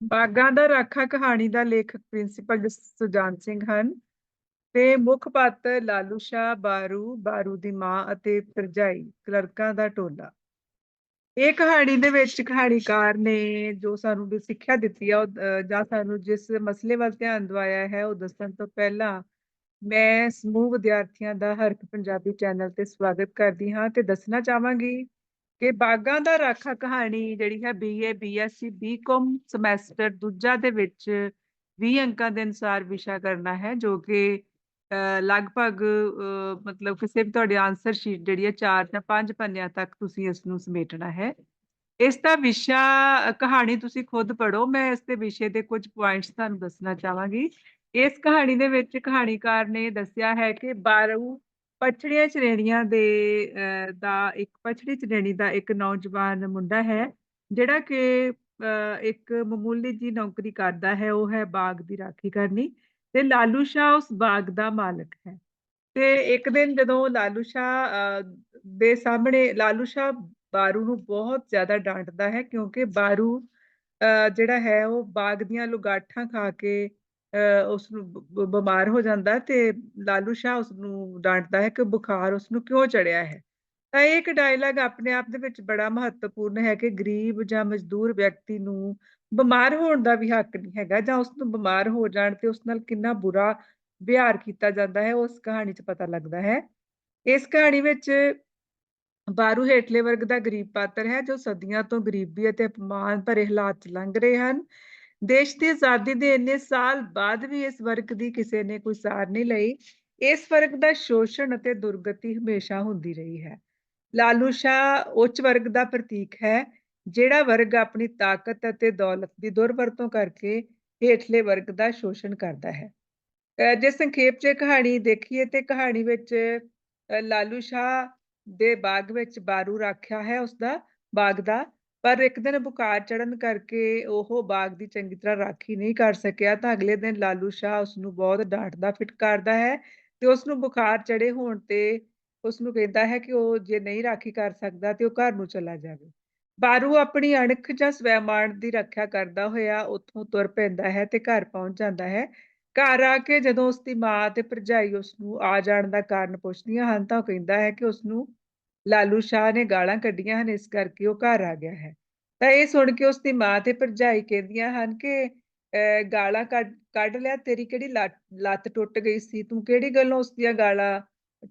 ਬਾਗਾਂ ਦਾ ਰਾਖਾ ਕਹਾਣੀ ਦਾ ਲੇਖਕ ਪ੍ਰਿੰਸੀਪਲ ਸੁਜਾਨ ਸਿੰਘ ਹਨ ਤੇ ਮੁੱਖ ਪਾਤਰ ਲਾਲੂ ਸ਼ਾਹ ਬਾਰੂ ਬਾਰੂ ਦੀ ਮਾਂ ਅਤੇ ਭਰਜਾਈ ਕਲਰਕਾਂ ਦਾ ਟੋਲਾ। ਇਹ ਕਹਾਣੀ ਦੇ ਵਿੱਚ ਕਹਾਣੀਕਾਰ ਨੇ ਜੋ ਸਾਨੂੰ ਵੀ ਸਿੱਖਿਆ ਦਿੱਤੀ ਆ ਉਹ, ਜਾਂ ਸਾਨੂੰ ਜਿਸ ਮਸਲੇ ਵੱਲ ਧਿਆਨ ਦਵਾਇਆ ਹੈ ਉਹ ਦੱਸਣ ਤੋਂ ਪਹਿਲਾਂ ਮੈਂ ਸਮੂਹ ਵਿਦਿਆਰਥੀਆਂ ਦਾ ਹਰਕ ਪੰਜਾਬੀ ਚੈਨਲ ਤੇ ਸਵਾਗਤ ਕਰਦੀ ਹਾਂ ਤੇ ਦੱਸਣਾ ਚਾਹਾਂਗੀ ਕਿ ਬਾਗਾਂ ਦਾ ਰਾਖਾ ਕਹਾਣੀ ਜਿਹੜੀ ਹੈ ਬੀਏ ਬੀਐਸਸੀ ਬੀਕਾਮ ਸਮੈਸਟਰ ਦੂਜਾ ਦੇ ਵਿੱਚ 20 ਅੰਕਾਂ ਦੇ ਅਨੁਸਾਰ ਵਿਸ਼ਾ ਕਰਨਾ ਹੈ, ਜੋ ਕਿ ਲਗਭਗ ਮਤਲਬ ਕਿਸੇ ਵੀ ਤੁਹਾਡੀ ਆਨਸਰ ਸ਼ੀਟ ਜਿਹੜੀ ਹੈ 4 ਜਾਂ 5 ਪੰਨਿਆਂ ਤੱਕ ਤੁਸੀਂ ਇਸ ਨੂੰ ਸਮੇਟਣਾ ਹੈ। ਇਸ ਦਾ ਵਿਸ਼ਾ, ਕਹਾਣੀ ਤੁਸੀਂ ਖੁਦ ਪੜ੍ਹੋ, ਮੈਂ ਇਸ ਦੇ ਵਿਸ਼ੇ ਦੇ ਕੁਝ ਪੁਆਇੰਟਸ ਤੁਹਾਨੂੰ ਦੱਸਣਾ ਚਾਹਾਂਗੀ। ਇਸ ਕਹਾਣੀ ਦੇ ਵਿੱਚ ਕਹਾਣੀਕਾਰ ਨੇ ਦੱਸਿਆ ਹੈ ਕਿ ਬਾਰੂ ਪਛੜੀਆਂ ਸ਼੍ਰੇਣੀਆਂ ਦੇ ਅਹ, ਦਾ ਇੱਕ ਪਛੜੀ ਸ਼੍ਰੇਣੀ ਦਾ ਇੱਕ ਨੌਜਵਾਨ ਮੁੰਡਾ ਹੈ ਜਿਹੜਾ ਕਿ ਅਹ, ਇੱਕ ਮਾਮੂਲੀ ਜੀ ਨੌਕਰੀ ਕਰਦਾ ਹੈ ਉਹ ਹੈ ਬਾਗ ਦੀ ਰਾਖੀ ਕਰਨੀ ਤੇ ਲਾਲੂ ਸ਼ਾਹ ਉਸ ਬਾਗ ਦਾ ਮਾਲਕ ਹੈ। ਤੇ ਇੱਕ ਦਿਨ ਜਦੋਂ ਲਾਲੂ ਸ਼ਾਹ ਅਹ, ਦੇ ਸਾਹਮਣੇ ਲਾਲੂ ਸ਼ਾਹ ਬਾਰੂ ਨੂੰ ਬਹੁਤ ਜ਼ਿਆਦਾ ਡਾਂਟਦਾ ਹੈ ਕਿਉਂਕਿ ਬਾਰੂ ਅਹ, ਜਿਹੜਾ ਹੈ ਉਹ ਬਾਗ ਦੀਆਂ ਲੁਗਾਠਾਂ ਖਾ ਕੇ ਉਸ ਨੂੰ ਬਿਮਾਰ ਹੋ ਜਾਂਦਾ ਤੇ ਲਾਲੂ ਸ਼ਾਹ ਉਸ ਨੂੰ ਡਾਂਟਦਾ ਹੈ ਕਿ ਬੁਖਾਰ ਉਸ ਨੂੰ ਕਿਉਂ ਚੜਿਆ ਹੈ? ਤਾਂ ਇਹ ਇੱਕ ਡਾਇਲੌਗ ਆਪਣੇ ਆਪ ਦੇ ਵਿੱਚ ਬੜਾ ਮਹੱਤਵਪੂਰਨ ਹੈ ਕਿ ਗਰੀਬ ਜਾਂ ਮਜ਼ਦੂਰ ਵਿਅਕਤੀ ਨੂੰ ਬਿਮਾਰ ਹੋਣ ਦਾ ਵੀ ਹੱਕ ਨਹੀਂ ਹੈਗਾ ਜਾਂ ਉਸ ਨੂੰ ਬਿਮਾਰ ਹੋ ਜਾਣ ਤੇ ਉਸ ਨਾਲ ਕਿੰਨਾ ਬੁਰਾ ਵਿਹਾਰ ਕੀਤਾ ਜਾਂਦਾ ਹੈ, ਉਸ ਕਹਾਣੀ 'ਚ ਪਤਾ ਲੱਗਦਾ ਹੈ। ਇਸ ਕਹਾਣੀ ਵਿੱਚ ਬਾਰੂ ਹੇਠਲੇ ਵਰਗ ਦਾ ਗਰੀਬ ਪਾਤਰ ਹੈ ਜੋ ਸਦੀਆਂ ਤੋਂ ਗਰੀਬੀ ਅਤੇ ਅਪਮਾਨ ਭਰੇ ਹਾਲਾਤ 'ਚ ਲੰਘ ਰਹੇ ਹਨ। ਦੇਸ਼ ਦੀ ਆਜ਼ਾਦੀ ਦੇ ਇੰਨੇ ਸਾਲ ਬਾਅਦ ਵੀ ਇਸ ਵਰਗ ਦੀ ਕਿਸੇ ਨੇ ਕੋਈ ਸਾਰ ਨਹੀਂ ਲਈ, ਇਸ ਵਰਗ ਦਾ ਸ਼ੋਸ਼ਣ ਅਤੇ ਦੁਰਗਤੀ ਹਮੇਸ਼ਾ ਹੁੰਦੀ ਰਹੀ ਹੈ। ਲਾਲੂ ਸ਼ਾਹ ਉੱਚ ਵਰਗ ਦਾ ਪ੍ਰਤੀਕ ਹੈ, ਜਿਹੜਾ ਵਰਗ ਆਪਣੀ ਤਾਕਤ ਅਤੇ ਦੌਲਤ ਦੀ ਦੁਰਵਰਤੋਂ ਕਰਕੇ ਹੇਠਲੇ ਵਰਗ ਦਾ ਸ਼ੋਸ਼ਣ ਕਰਦਾ ਹੈ। ਅਹ ਜੇ ਸੰਖੇਪ 'ਚ ਕਹਾਣੀ ਦੇਖੀਏ ਤੇ ਕਹਾਣੀ ਵਿੱਚ ਲਾਲੂ ਸ਼ਾਹ ਦੇ ਬਾਗ ਵਿੱਚ ਬਾਰੂ ਰੱਖਿਆ ਹੈ, ਉਸਦਾ ਬਾਗ ਦਾ ਪਰ ਇੱਕ ਦਿਨ ਬੁਖਾਰ ਚੜਨ ਕਰਕੇ ਉਹ ਬਾਗ ਦੀ ਚੰਗੀ ਤਰ੍ਹਾਂ ਰਾਖੀ ਨਹੀਂ ਕਰ ਸਕਿਆ ਤਾਂ ਅਗਲੇ ਦਿਨ ਲਾਲੂ ਸ਼ਾਹ ਉਸ ਨੂੰ ਬਹੁਤ ਡਾਂਟਦਾ, ਫਿਟਕਾਰਦਾ ਹੈ ਤੇ ਉਸ ਨੂੰ ਬੁਖਾਰ ਚੜੇ ਹੋਣ ਤੇ ਉਸ ਨੂੰ ਕਹਿੰਦਾ ਹੈ ਕਿ ਉਹ ਜੇ ਨਹੀਂ ਰਾਖੀ ਕਰ ਸਕਦਾ ਤੇ ਉਹ ਘਰ ਨੂੰ ਚਲਾ ਜਾਵੇ। ਬਾਰੂ ਆਪਣੀ ਅਣਖ ਜਾਂ ਸਵੈਮਾਨ ਦੀ ਰੱਖਿਆ ਕਰਦਾ ਹੋਇਆ ਉੱਥੋਂ ਤੁਰ ਪੈਂਦਾ ਹੈ ਤੇ ਘਰ ਪਹੁੰਚ ਜਾਂਦਾ ਹੈ। ਘਰ ਆ ਕੇ ਜਦੋਂ ਉਸ ਦੀ ਮਾਂ ਤੇ ਭਰਜਾਈ ਉਸ ਨੂੰ ਆ ਜਾਣ ਦਾ ਕਾਰਨ ਪੁੱਛਦੀਆਂ ਹਨ ਤਾਂ ਉਹ ਕਹਿੰਦਾ ਹੈ ਕਿ ਉਸ ਨੂੰ ਲਾਲੂ ਸ਼ਾਹ ਨੇ ਗਾਲਾਂ ਕੱਢੀਆਂ ਹਨ, ਇਸ ਕਰਕੇ ਉਹ ਘਰ ਆ ਗਿਆ ਹੈ। ਤਾਂ ਇਹ ਸੁਣ ਕੇ ਉਸ ਦੀ ਮਾਂ ਤੇ ਭਰਜਾਈ ਕਹਿੰਦੀਆਂ ਹਨ ਕਿ ਗਾਲਾਂ ਕੱਢ ਕੱਢ ਲਿਆ, ਤੇਰੀ ਕਿਹੜੀ ਲੱਤ ਲੱਤ ਟੁੱਟ ਗਈ ਸੀ? ਤੂੰ ਕਿਹੜੀ ਗੱਲੋਂ ਉਸ ਦੀਆਂ ਗਾਲਾਂ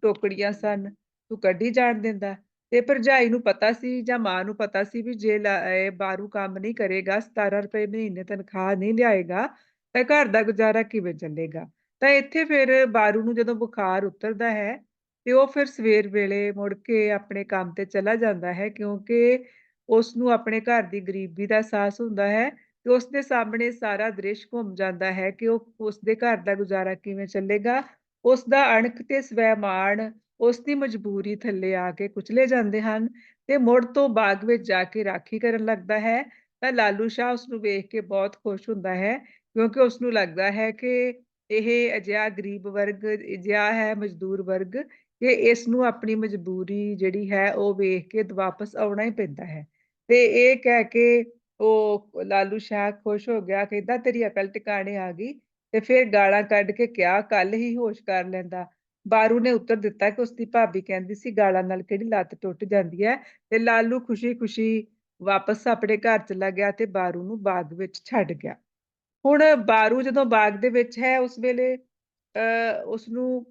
ਟੋਕੜੀਆਂ ਸਨ? ਤੂੰ ਕੱਢੀ ਜਾਣ ਦਿੰਦਾ? ਤੇ ਭਰਜਾਈ ਨੂੰ ਪਤਾ ਸੀ ਜਾਂ ਮਾਂ ਨੂੰ ਪਤਾ ਸੀ ਵੀ ਜੇ ਲਾ- ਇਹ ਬਾਰੂ ਕੰਮ ਨਹੀਂ ਕਰੇਗਾ 17 ਰੁਪਏ ਮਹੀਨੇ ਤਨਖਾਹ ਨਹੀਂ ਲਿਆਏਗਾ, ਤਾਂ ਘਰ ਦਾ ਗੁਜ਼ਾਰਾ ਕਿਵੇਂ ਚੱਲੇਗਾ? ਤਾਂ ਇੱਥੇ ਫਿਰ ਬਾਰੂ ਨੂੰ ਜਦੋਂ ਬੁਖਾਰ ਉਤਰਦਾ ਹੈ ਤੇ ਉਹ ਫਿਰ ਸਵੇਰ ਵੇਲੇ ਮੁੜ ਕੇ ਆਪਣੇ ਕੰਮ ਤੇ ਚਲਾ ਜਾਂਦਾ ਹੈ, ਕਿਉਂਕਿ ਉਸ ਨੂੰ ਆਪਣੇ ਘਰ ਦੀ ਗਰੀਬੀ ਦਾ ਅਹਿਸਾਸ ਹੁੰਦਾ ਹੈ ਤੇ ਉਸ ਦੇ ਸਾਹਮਣੇ ਸਾਰਾ ਦ੍ਰਿਸ਼ ਘੁੰਮ ਜਾਂਦਾ ਹੈ ਕਿ ਉਹ ਉਸ ਦੇ ਘਰ ਦਾ ਗੁਜ਼ਾਰਾ ਕਿਵੇਂ ਚੱਲੇਗਾ। ਉਸ ਦਾ ਅਣਖ ਤੇ ਸਵੈਮਾਨ ਉਸ ਦੀ ਮਜਬੂਰੀ ਥੱਲੇ ਆ ਕੇ ਕੁਚਲੇ ਜਾਂਦੇ ਹਨ ਤੇ ਮੁੜ ਤੋਂ ਬਾਗ ਵਿੱਚ ਜਾ ਕੇ ਰਾਖੀ ਕਰਨ ਲੱਗਦਾ ਹੈ। ਤਾਂ ਲਾਲੂ ਸ਼ਾਹ ਉਸ ਨੂੰ ਵੇਖ ਕੇ ਬਹੁਤ ਖੁਸ਼ ਹੁੰਦਾ ਹੈ, ਕਿਉਂਕਿ ਉਸ ਨੂੰ ਲੱਗਦਾ ਹੈ ਕਿ ਇਹ ਅਜਿਹਾ ਗਰੀਬ ਵਰਗ, ਅਜਿਹਾ ਹੈ ਮਜ਼ਦੂਰ ਵਰਗ ਕਿ ਇਸ ਨੂੰ ਆਪਣੀ ਮਜਬੂਰੀ ਜਿਹੜੀ ਹੈ ਉਹ ਵੇਖ ਕੇ ਵਾਪਸ ਆਉਣਾ ਹੀ ਪੈਂਦਾ ਹੈ। ਤੇ ਇਹ ਕਹਿ ਕੇ ਉਹ ਲਾਲੂ ਸ਼ਾਹ ਖੁਸ਼ ਹੋ ਗਿਆ, ਕਹਿੰਦਾ, ਤੇਰੀ ਅਕਲ ਟਿਕਾਣੇ ਆ ਗਈ। ਤੇ ਫਿਰ ਗਾਲਾਂ ਕੱਢ ਕੇ ਕਿਹਾ ਕੱਲ ਹੀ ਹੋਸ਼ ਕਰ ਲੈਂਦਾ। ਬਾਰੂ ਨੇ ਉੱਤਰ ਦਿੱਤਾ ਕਿ ਉਸਦੀ ਭਾਬੀ ਕਹਿੰਦੀ ਸੀ, ਗਾਲਾਂ ਨਾਲ ਕਿਹੜੀ ਲੱਤ ਟੁੱਟ ਜਾਂਦੀ ਹੈ? ਤੇ ਲਾਲੂ ਖੁਸ਼ੀ-ਖੁਸ਼ੀ ਵਾਪਸ ਆਪਣੇ ਘਰ ਚਲਾ ਗਿਆ ਤੇ ਬਾਰੂ ਨੂੰ ਬਾਗ ਵਿੱਚ ਛੱਡ ਗਿਆ। ਹੁਣ ਬਾਰੂ ਜਦੋਂ ਬਾਗ ਦੇ ਵਿੱਚ ਹੈ, ਉਸ ਵੇਲੇ, ਅਹ ਉਸ ਨੂੰ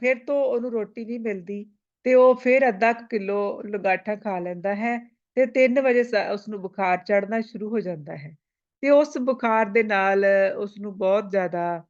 ਫਿਰ ਤੋਂ ਉਹਨੂੰ ਰੋਟੀ ਨਹੀਂ ਮਿਲਦੀ ਤੇ ਉਹ ਫਿਰ ਅੱਧਾ ਕੁ ਕਿਲੋ ਲਗਾਠਾ ਖਾ ਲੈਂਦਾ ਹੈ ਤੇ 3 ਵਜੇ ਉਸ ਨੂੰ ਬੁਖਾਰ ਚੜਨਾ ਸ਼ੁਰੂ ਹੋ ਜਾਂਦਾ ਹੈ ਤੇ ਉਸ ਬੁਖਾਰ ਦੇ ਨਾਲ ਉਸ ਨੂੰ ਬਹੁਤ ਜ਼ਿਆਦਾ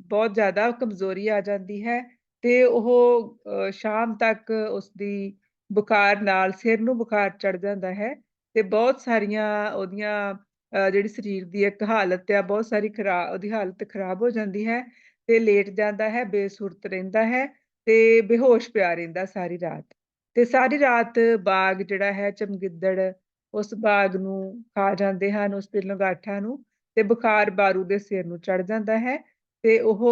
ਬਹੁਤ ਜ਼ਿਆਦਾ ਕਮਜ਼ੋਰੀ ਆ ਜਾਂਦੀ ਹੈ ਤੇ ਉਹ ਸ਼ਾਮ ਤੱਕ ਉਸ ਦੀ ਬੁਖਾਰ ਨਾਲ ਸਿਰ ਨੂੰ ਬੁਖਾਰ ਚੜ ਜਾਂਦਾ ਹੈ ਤੇ ਬਹੁਤ ਸਾਰੀਆਂ ਉਹਦੀਆਂ, ਅਹ ਜਿਹੜੀ ਸਰੀਰ ਦੀ ਇੱਕ ਹਾਲਤ ਆ, ਬਹੁਤ ਸਾਰੀ ਖਰਾ, ਉਹਦੀ ਹਾਲਤ ਖਰਾਬ ਹੋ ਜਾਂਦੀ ਹੈ ਤੇ ਲੇਟ ਜਾਂਦਾ ਹੈ ਬੇਸੁਰਤ ਰਹਿੰਦਾ ਹੈ ਤੇ ਬੇਹੋਸ਼ ਪਿਆ ਰਹਿੰਦਾ ਸਾਰੀ ਰਾਤ। ਤੇ ਸਾਰੀ ਰਾਤ ਬਾਗ ਜਿਹੜਾ ਹੈ ਚਮਗਿੱਦੜ ਉਸ ਬਾਗ ਨੂੰ ਖਾ ਜਾਂਦੇ ਹਨ ਉਸ ਦੇ ਲੰਗਾਠਾਂ ਨੂੰ ਤੇ ਬੁਖਾਰ ਬਾਰੂ ਦੇ ਸਿਰ ਨੂੰ ਚੜ ਜਾਂਦਾ ਹੈ ਤੇ ਉਹ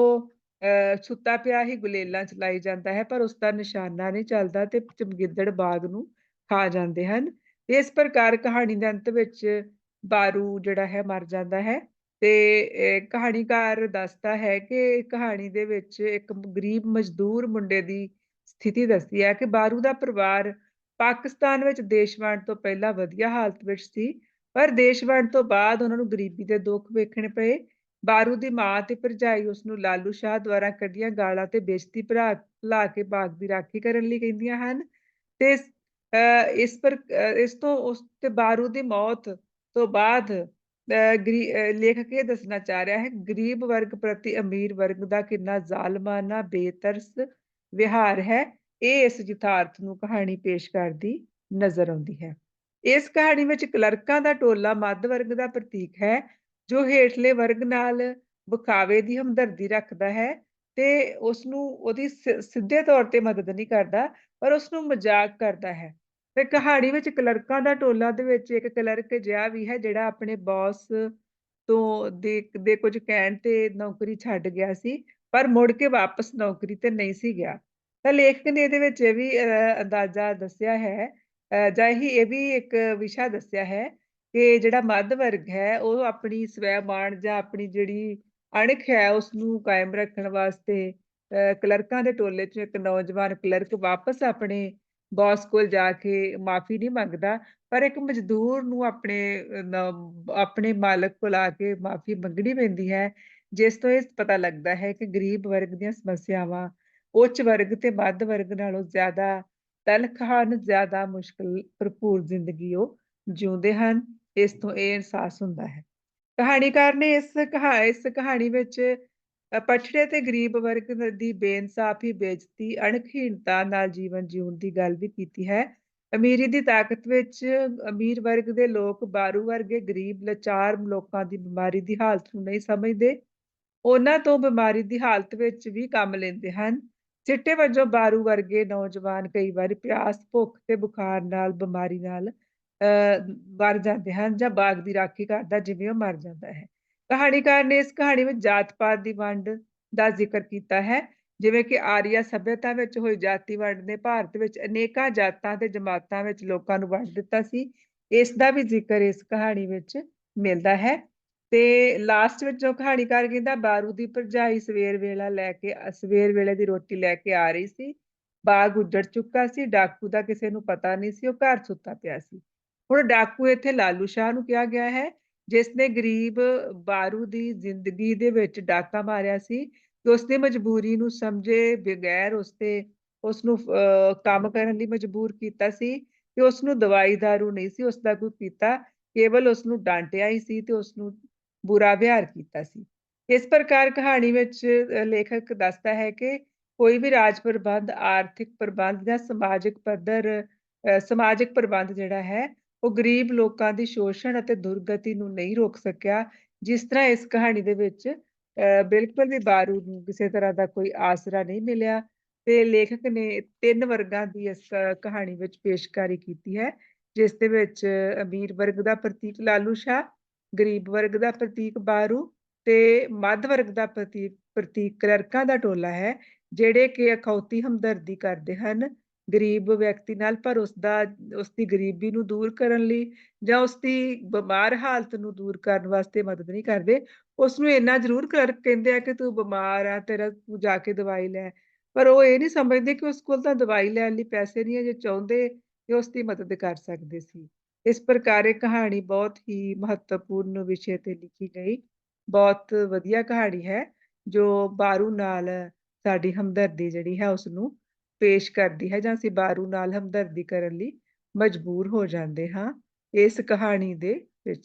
ਅਹ, ਸੁੱਤਾ ਪਿਆ ਹੀ ਗੁਲੇਲਾਂ ਚਲਾਈ ਜਾਂਦਾ ਹੈ ਪਰ ਉਸ ਦਾ ਨਿਸ਼ਾਨਾ ਨਹੀਂ ਚੱਲਦਾ ਤੇ ਚਮਗਿੱਦੜ ਬਾਗ ਨੂੰ ਖਾ ਜਾਂਦੇ ਹਨ। ਇਸ ਪ੍ਰਕਾਰ ਕਹਾਣੀ ਦੇ ਅੰਤ ਵਿੱਚ ਬਾਰੂ ਜਿਹੜਾ ਹੈ ਮਰ ਜਾਂਦਾ ਹੈ। ਤੇ ਕਹਾਣੀਕਾਰ ਦੱਸਦਾ ਹੈ ਕਿ ਕਹਾਣੀ ਦੇ ਵਿੱਚ ਇੱਕ ਗਰੀਬ ਮਜ਼ਦੂਰ ਮੁੰਡੇ ਦੀ ਸਥਿਤੀ ਦੱਸੀ ਹੈ ਕਿ ਬਾਰੂ ਦਾ ਪਰਿਵਾਰ ਪਾਕਿਸਤਾਨ ਵਿੱਚ ਦੇਸ਼ ਵੰਡ ਤੋਂ ਪਹਿਲਾਂ ਵਧੀਆ ਹਾਲਤ ਵਿੱਚ ਸੀ, ਪਰ ਦੇਸ਼ ਵੰਡ ਤੋਂ ਬਾਅਦ ਉਹਨਾਂ ਨੂੰ ਗਰੀਬੀ ਦੇ ਦੁੱਖ ਵੇਖਣੇ ਪਏ। ਬਾਰੂ ਦੀ ਮਾਂ ਤੇ ਭਰਜਾਈ ਉਸ ਨੂੰ ਲਾਲੂ ਸ਼ਾਹ ਦੁਆਰਾ ਕੱਢੀਆਂ ਗਾਲਾਂ ਤੇ ਬੇਇੱਜ਼ਤੀ ਭਰਾ, ਭੁਲਾ ਕੇ ਬਾਗ ਦੀ ਰਾਖੀ ਕਰਨ ਲਈ ਕਹਿੰਦੀਆਂ ਹਨ। ਤੇ ਇਸ ਇਸ ਪਰ ਇਸ ਤੋਂ ਉਸ, ਤੇ ਬਾਰੂ ਦੀ ਮੌਤ ਤੋਂ ਬਾਅਦ ਲੇਖਕ ਇਹ ਦੱਸਣਾ ਚਾਹ ਰਿਹਾ ਹੈ, ਗਰੀਬ ਵਰਗ ਪ੍ਰਤੀ ਅਮੀਰ ਵਰਗ ਦਾ ਕਿੰਨਾ ਜ਼ਾਲਮਾਨਾ, ਬੇਤਰਸ ਵਿਹਾਰ ਹੈ, ਇਹ ਇਸ ਯਥਾਰਥ ਨੂੰ ਕਹਾਣੀ ਪੇਸ਼ ਕਰਦੀ ਨਜ਼ਰ ਆਉਂਦੀ ਹੈ। ਇਸ ਕਹਾਣੀ ਵਿੱਚ ਕਲਰਕਾਂ ਦਾ ਟੋਲਾ ਮੱਧ ਵਰਗ ਦਾ ਪ੍ਰਤੀਕ ਹੈ, ਜੋ ਹੇਠਲੇ ਵਰਗ ਨਾਲ ਵਿਖਾਵੇ ਦੀ ਹਮਦਰਦੀ ਰੱਖਦਾ ਹੈ ਤੇ ਉਸ ਨੂੰ ਉਹਦੀ ਸਿ- ਸਿੱਧੇ ਤੌਰ ਤੇ ਮਦਦ ਨਹੀਂ ਕਰਦਾ, ਪਰ ਉਸ ਨੂੰ ਮਜ਼ਾਕ ਕਰਦਾ ਹੈ। ਤੇ ਕਹਾਣੀ ਵਿੱਚ ਕਲਰਕਾਂ ਦਾ ਟੋਲਾ ਦੇ ਵਿੱਚ ਇੱਕ ਕਲਰਕ ਜਿਹਾ ਵੀ ਹੈ ਜਿਹੜਾ ਆਪਣੇ ਬੌਸ ਤੋਂ ਦੇ ਦੇ ਕੁਝ ਕਹਿਣ ਤੇ ਨੌਕਰੀ ਛੱਡ ਗਿਆ ਸੀ ਪਰ ਮੁੜ ਕੇ ਵਾਪਸ ਨੌਕਰੀ ਤੇ ਨਹੀਂ ਸੀ ਗਿਆ। ਤਾਂ ਲੇਖਕ ਨੇ ਇਹਦੇ ਵਿੱਚ ਇਹ ਵੀ ਅੰਦਾਜ਼ਾ ਦੱਸਿਆ ਹੈ ਅ, ਜਾਂ ਹੀ ਇਹ ਵੀ ਇੱਕ ਵਿਸ਼ਾ ਦੱਸਿਆ ਹੈ ਕਿ ਜਿਹੜਾ ਮੱਧ ਵਰਗ ਹੈ ਉਹ ਆਪਣੀ ਸਵੈ ਮਾਣ ਜਾਂ ਆਪਣੀ ਜਿਹੜੀ ਅਣਖ ਹੈ ਉਸ ਨੂੰ ਕਾਇਮ ਰੱਖਣ ਵਾਸਤੇ ਅ, ਕਲਰਕਾਂ ਦੇ ਟੋਲੇ 'ਚ ਇੱਕ ਨੌਜਵਾਨ ਕਲਰਕ ਵਾਪਸ ਆਪਣੇ ਬੌਸ ਕੋਲ ਜਾ ਕੇ ਮਾਫੀ ਨਹੀਂ ਮੰਗਦਾ, ਪਰ ਇੱਕ ਮਜ਼ਦੂਰ ਨੂੰ ਆਪਣੇ ਆਪਣੇ ਮਾਲਕ ਕੋਲ ਆ ਕੇ ਮਾਫੀ ਮੰਗਣੀ ਪੈਂਦੀ ਹੈ, ਜਿਸ ਤੋਂ ਇਹ ਪਤਾ ਲੱਗਦਾ ਹੈ ਕਿ ਗਰੀਬ ਵਰਗ ਦੀਆਂ ਸਮੱਸਿਆਵਾਂ, ਉੱਚ ਵਰਗ ਤੇ ਮੱਧ ਵਰਗ ਨਾਲੋਂ ਜ਼ਿਆਦਾ ਤਲਖ ਹਨ, ਜ਼ਿਆਦਾ ਮੁਸ਼ਕਲ, ਭਰਪੂਰ ਜ਼ਿੰਦਗੀ ਉਹ ਜਿਉਂਦੇ ਹਨ, ਇਸ ਤੋਂ ਇਹ ਅਹਿਸਾਸ ਹੁੰਦਾ ਹੈ। ਕਹਾਣੀਕਾਰ ਨੇ ਇਸ ਕਹਾ, ਇਸ ਕਹਾਣੀ ਵਿੱਚ ਪਛੜੇ ਤੇ ਗਰੀਬ ਵਰਗ ਦੀ ਬੇਇਨਸਾਫੀ, ਬੇਇੱਜ਼ਤੀ ਅਣਖਹੀਣਤਾ ਨਾਲ ਜੀਵਨ ਜਿਉਣ ਦੀ ਗੱਲ ਵੀ ਕੀਤੀ ਹੈ। ਅਮੀਰੀ ਦੀ ਤਾਕਤ ਵਿੱਚ ਅਮੀਰ ਵਰਗ ਦੇ ਲੋਕ ਬਾਰੂ ਵਰਗੇ ਗਰੀਬ, ਲਾਚਾਰ ਲੋਕਾਂ ਦੀ ਬਿਮਾਰੀ ਦੀ ਹਾਲਤ ਨੂੰ ਨਹੀਂ ਸਮਝਦੇ। ਉਹਨਾਂ ਤੋਂ ਬਿਮਾਰੀ ਦੀ ਹਾਲਤ ਵਿੱਚ ਵੀ ਕੰਮ ਲੈਂਦੇ ਹਨ। ਚਿੱਟੇ ਵਜੋਂ ਬਾਰੂ ਵਰਗੇ ਨੌਜਵਾਨ ਕਈ ਵਾਰੀ ਪਿਆਸ, ਭੁੱਖ ਤੇ ਬੁਖਾਰ ਨਾਲ ਬਿਮਾਰੀ ਨਾਲ ਅਹ ਮਰ ਜਾਂਦੇ ਹਨ ਜਾਂ ਬਾਗ ਦੀ ਰਾਖੀ ਕਰਦਾ ਜਿਵੇਂ ਉਹ ਮਰ ਜਾਂਦਾ ਹੈ। ਕਹਾਣੀਕਾਰ ਨੇ ਇਸ ਕਹਾਣੀ ਵਿੱਚ ਜਾਤ ਪਾਤ ਦੀ ਵੰਡ ਦਾ ਜ਼ਿਕਰ ਕੀਤਾ ਹੈ। ਜਿਵੇਂ ਕਿ ਆਰੀਆ ਸਭਿਅਤਾ ਵਿੱਚ ਹੋਈ ਜਾਤੀ ਵੰਡ ਨੇ ਭਾਰਤ ਵਿੱਚ ਅਨੇਕਾਂ ਜਾਤਾਂ ਤੇ ਜਮਾਤਾਂ ਵਿੱਚ ਲੋਕਾਂ ਨੂੰ ਵੰਡ ਦਿੱਤਾ ਸੀ। ਇਸ ਦਾ ਵੀ ਜ਼ਿਕਰ ਇਸ ਕਹਾਣੀ ਵਿੱਚ ਮਿਲਦਾ ਹੈ। ਤੇ ਲਾਸਟ ਵਿੱਚ ਜੋ ਕਹਾਣੀਕਾਰ ਕਹਿੰਦਾ, ਬਾਰੂ ਦੀ ਭਰਜਾਈ ਸਵੇਰ ਵੇਲਾ ਲੈ ਕੇ, ਸਵੇਰ ਵੇਲੇ ਦੀ ਰੋਟੀ ਲੈ ਕੇ ਆ ਰਹੀ ਸੀ। ਬਾਗ ਉੱਜੜ ਚੁੱਕਾ ਸੀ। ਡਾਕੂ ਦਾ ਕਿਸੇ ਨੂੰ ਪਤਾ ਨਹੀਂ ਸੀ। ਉਹ ਘਰ ਸੁੱਤਾ ਪਿਆ ਸੀ। ਹੁਣ ਡਾਕੂ ਇੱਥੇ ਲਾਲੂ ਸ਼ਾਹ ਨੂੰ ਕਿਹਾ ਗਿਆ ਹੈ। ਜਿਸ ਨੇ ਗਰੀਬ ਬਾਰੂ ਦੀ ਜ਼ਿੰਦਗੀ ਦੇ ਵਿੱਚ ਡਾਕਾ ਮਾਰਿਆ ਸੀ ਤੇ ਉਸਨੇ ਮਜਬੂਰੀ ਨੂੰ ਸਮਝੇ ਬਗੈਰ ਉਸਤੇ ਉਸ ਨੂੰ ਕੰਮ ਕਰਨ ਲਈ ਮਜਬੂਰ ਕੀਤਾ ਸੀ ਤੇ ਉਸ ਨੂੰ ਦਵਾਈ ਦਾਰੂ ਨਹੀਂ ਸੀ ਉਸ ਦਾ ਕੋਈ ਕੀਤਾ ਕੇਵਲ ਉਸ ਨੂੰ ਡਾਂਟਿਆ ਹੀ ਸੀ ਤੇ ਉਸ ਨੂੰ ਬੁਰਾ ਵਿਹਾਰ ਕੀਤਾ ਸੀ। ਇਸ ਪ੍ਰਕਾਰ ਕਹਾਣੀ ਵਿੱਚ ਲੇਖਕ ਦੱਸਦਾ ਹੈ ਕਿ ਕੋਈ ਵੀ ਰਾਜ ਪ੍ਰਬੰਧ, ਆਰਥਿਕ ਪ੍ਰਬੰਧ ਜਾਂ ਸਮਾਜਿਕ ਪੱਧਰ ਸਮਾਜਿਕ ਪ੍ਰਬੰਧ ਜਿਹੜਾ ਹੈ ਉਹ ਗਰੀਬ ਲੋਕਾਂ ਦੀ ਸ਼ੋਸ਼ਣ ਅਤੇ ਦੁਰਗਤੀ ਨੂੰ ਨਹੀਂ ਰੋਕ ਸਕਿਆ, ਜਿਸ ਤਰ੍ਹਾਂ ਇਸ ਕਹਾਣੀ ਦੇ ਵਿੱਚ ਬਿਲਕੁਲ ਵੀ ਬਾਰੂ ਨੂੰ ਕਿਸੇ ਤਰ੍ਹਾਂ ਦਾ ਕੋਈ ਆਸਰਾ ਨਹੀਂ ਮਿਲਿਆ ਤੇ ਲੇਖਕ ਨੇ ਤਿੰਨ ਵਰਗਾਂ ਦੀ ਇਸ ਕਹਾਣੀ ਵਿੱਚ ਪੇਸ਼ਕਾਰੀ ਕੀਤੀ ਹੈ, ਜਿਸ ਦੇ ਵਿੱਚ ਅਮੀਰ ਵਰਗ ਦਾ ਪ੍ਰਤੀਕ ਲਾਲੂ ਸ਼ਾਹ, ਗਰੀਬ ਵਰਗ ਦਾ ਪ੍ਰਤੀਕ ਬਾਰੂ ਤੇ ਮੱਧ ਵਰਗ ਦਾ ਪ੍ਰਤੀਕ ਪ੍ਰਤੀਕ ਕਲਰਕਾਂ ਦਾ ਟੋਲਾ ਹੈ, ਜਿਹੜੇ ਕਿ ਅਖੌਤੀ ਹਮਦਰਦੀ ਕਰਦੇ ਹਨ। ਗਰੀਬ ਵਿਅਕਤੀ ਨਾਲ, ਪਰ ਉਸ ਦਾ ਉਸ ਦੀ ਗਰੀਬੀ ਨੂੰ ਦੂਰ ਕਰਨ ਲਈ ਜਾਂ ਉਸ ਦੀ ਬਿਮਾਰ ਹਾਲਤ ਨੂੰ ਦੂਰ ਕਰਨ ਵਾਸਤੇ ਮਦਦ ਨਹੀਂ ਕਰਦੇ ਉਸ ਨੂੰ ਇੰਨਾ ਜ਼ਰੂਰ ਕਰ ਕਹਿੰਦੇ ਆ ਕਿ ਤੂੰ ਬਿਮਾਰ ਆ, ਤੇਰਾ ਤੂੰ ਜਾ ਕੇ ਦਵਾਈ ਲੈ। ਪਰ ਉਹ ਇਹ ਨਹੀਂ ਸਮਝਦੇ ਕਿ ਉਸ ਕੋਲ ਤਾਂ ਦਵਾਈ ਲੈਣ ਲਈ ਪੈਸੇ ਨਹੀਂ ਹੈ ਜੇ ਚਾਹੁੰਦੇ ਤੇ ਉਸ ਦੀ ਮਦਦ ਕਰ ਸਕਦੇ ਸੀ। ਇਸ ਪ੍ਰਕਾਰ ਇਹ ਕਹਾਣੀ ਬਹੁਤ ਹੀ ਮਹੱਤਵਪੂਰਨ ਵਿਸ਼ੇ ਤੇ ਲਿਖੀ ਗਈ, ਬਹੁਤ ਵਧੀਆ ਕਹਾਣੀ ਹੈ, ਜੋ ਬਾਰੂ ਨਾਲ ਸਾਡੀ ਹਮਦਰਦੀ ਜਿਹੜੀ ਹੈ ਉਸ ਨੂੰ ਪੇਸ਼ ਕਰਦੀ ਹੈ ਜਾਂ ਅਸੀਂ ਬਾਰੂ ਨਾਲ ਹਮਦਰਦੀ ਕਰਨ ਲਈ ਮਜਬੂਰ ਹੋ ਜਾਂਦੇ ਹਾਂ ਇਸ ਕਹਾਣੀ ਦੇ ਵਿੱਚ।